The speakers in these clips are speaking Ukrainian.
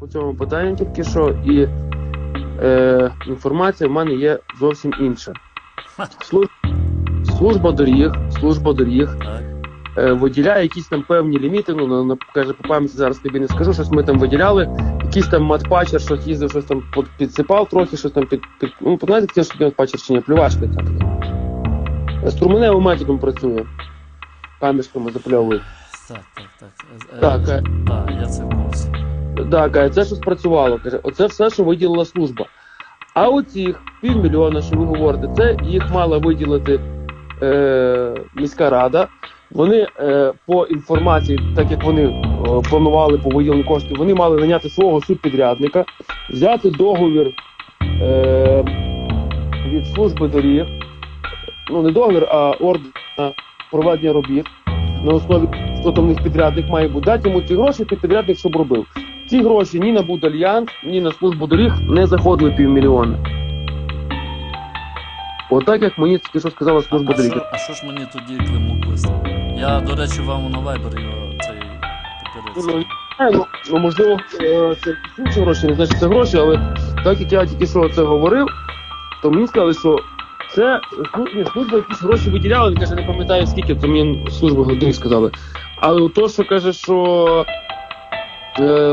по цьому питанню тільки що, і е, інформація в мене є зовсім інша. Служ- Служба доріг, служба доріг е, виділяє якісь там певні ліміти. Ну, на, каже, по пам'яті зараз тобі не скажу, щось ми там виділяли. Якийсь там матпачер, щось їздив, щось там підсипав трохи, щось там під, під ну, знаєте, таке, що матпачер чи ні, плювачка ця така. Струменевим методом працює. Камішками запльовує. Так, так, так. Е, Так, е, е. Так, я це в курсі. Так, каже, це що спрацювало. Каже, оце все, що виділила служба. А оцих півмільйона, що ви говорите, це їх мала виділити е, міська рада. Вони е, по інформації, так як вони е, планували по виділенню коштів, вони мали наняти свого субпідрядника, взяти договір е, від служби доріг, ну не договір, а ордер на проведення робіт на основі, що там них підрядник має бути, дати йому ці гроші, ти підрядник щоб робив. Ці гроші ні на Будальянс, ні на службу доріг не заходили півмільйона. Отак, як мені тільки що сказала служба доріг. а що ж мені тоді Климук вислав? Я, до речі, вам на Viber його цей Ну, папірець. ну, ну, ну, можливо, е, це інші гроші, не що це гроші, але так як я тільки що це говорив, то мені сказали, що це служба якісь гроші виділяла, він каже, не пам'ятаю скільки, то мені служба годин сказали. Але то, що каже, що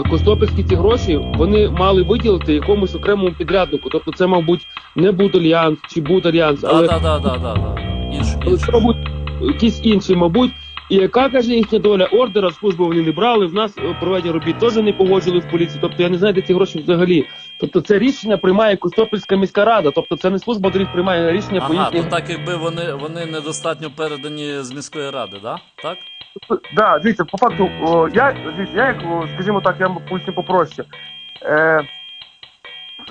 Костопільські ці гроші вони мали виділити якомусь окремому підряднику. Тобто це, мабуть, не Бутальянс чи Бутальянс, але да, да, да, да, да. Інш, інш. мабуть, якісь інші, мабуть. І яка каже їхня доля ордера, службу вони не брали. В нас е, проведення робіт теж не погоджували в поліції. Тобто я не знаю, де ці гроші взагалі. Тобто це рішення приймає Костопільська міська рада. Тобто це не служба доріг приймає рішення по Ага, то так якби вони, вони недостатньо передані з міської ради, да? так? Да, дивіться, по факту, о, я, дивіться, я як, о, скажімо так, я поясню попроще. Е,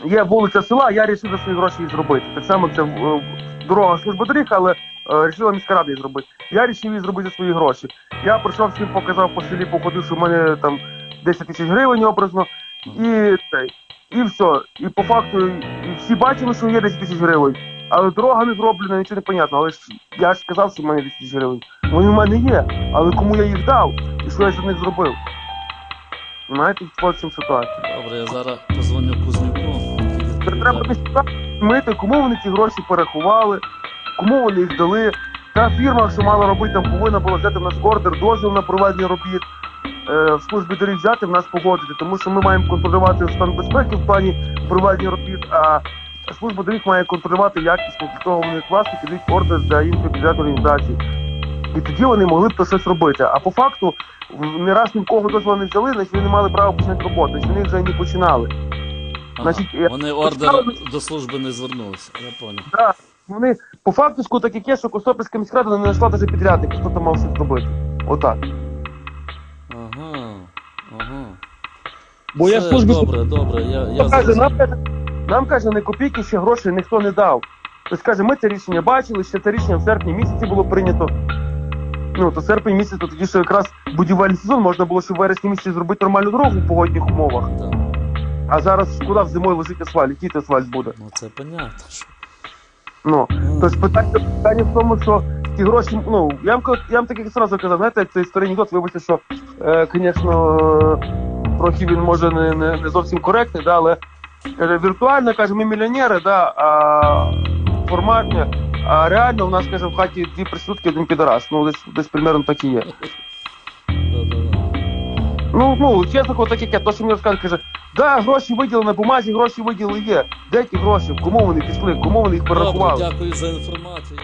є вулиця села, я вирішив за свої гроші її зробити. Так само це е, дорога служба доріг, але е, вирішила міська рада її зробити. Я вирішив її зробити за свої гроші. Я прийшов всім, показав по селі, походив, що в мене там 10 тисяч гривень образно, і цей. І все. І по факту і всі бачили, що є 10 тисяч гривень. Але дорога не зроблена, нічого не понятно. Але ж я ж сказав, що в мене 10 тисяч гривень. Вони в мене є. Але кому я їх дав і що я за них зробив? Знаєте, в цьому ситуація. Добре, я зараз позвоню Кузнюку. Треба мити, кому вони ці гроші порахували, кому вони їх дали. Та фірма, що мала робити, там повинна була взяти в нас ордер, дозвіл на проведення робіт, в службі доріг взяти, в нас погодити, тому що ми маємо контролювати стан безпеки в плані проведення робіт, а служба доріг має контролювати якість після того вони власники дають ордер для іншої підрядної організації. І тоді вони могли б то щось робити. А по факту, не раз ні в кого дозволу не взяли, значить вони не мали права починати роботу, значить вони вже не починали. Ага, Значить, Вони ордер до служби не звернулися, я понял. Да. Вони по факту так як є, що Костопільська міськрада не знайшла навіть підрядника, хто там мав щось зробити. Отак. Бо я Все, службі Добре, добре, я, я каже, нам, каже, нам каже, не копійки ще грошей ніхто не дав. Тобто каже, ми це рішення бачили, ще це рішення в серпні місяці було прийнято. Ну, то серпень місяць, то тоді що якраз будівельний сезон можна було ще в вересні місяці зробити нормальну дорогу в погодних умовах. Так. А зараз куди в зимою лежить асфальт, який це асфальт буде? Ну це понятно. Що... Ну, Ну, Тобто питання, питання в тому, що ті гроші, ну, я вам, ка- я вам так як одразу казав, знаєте, як цей старий анекдот, вибачте, що, е, звісно, е, трохи він може не, не, не зовсім коректний, да, але каже, віртуально, каже, ми мільйонери, да, а форматні, а реально у нас, каже, в хаті дві присутки, один підарас. Ну, десь, десь примерно так і є. Ну, ну, чесно, от так як я, то, що мені розказує, каже, да, гроші виділені на бумазі, гроші виділили є. Де ті гроші? Кому вони пішли? Кому вони їх Добре, перерахували? дякую за інформацію.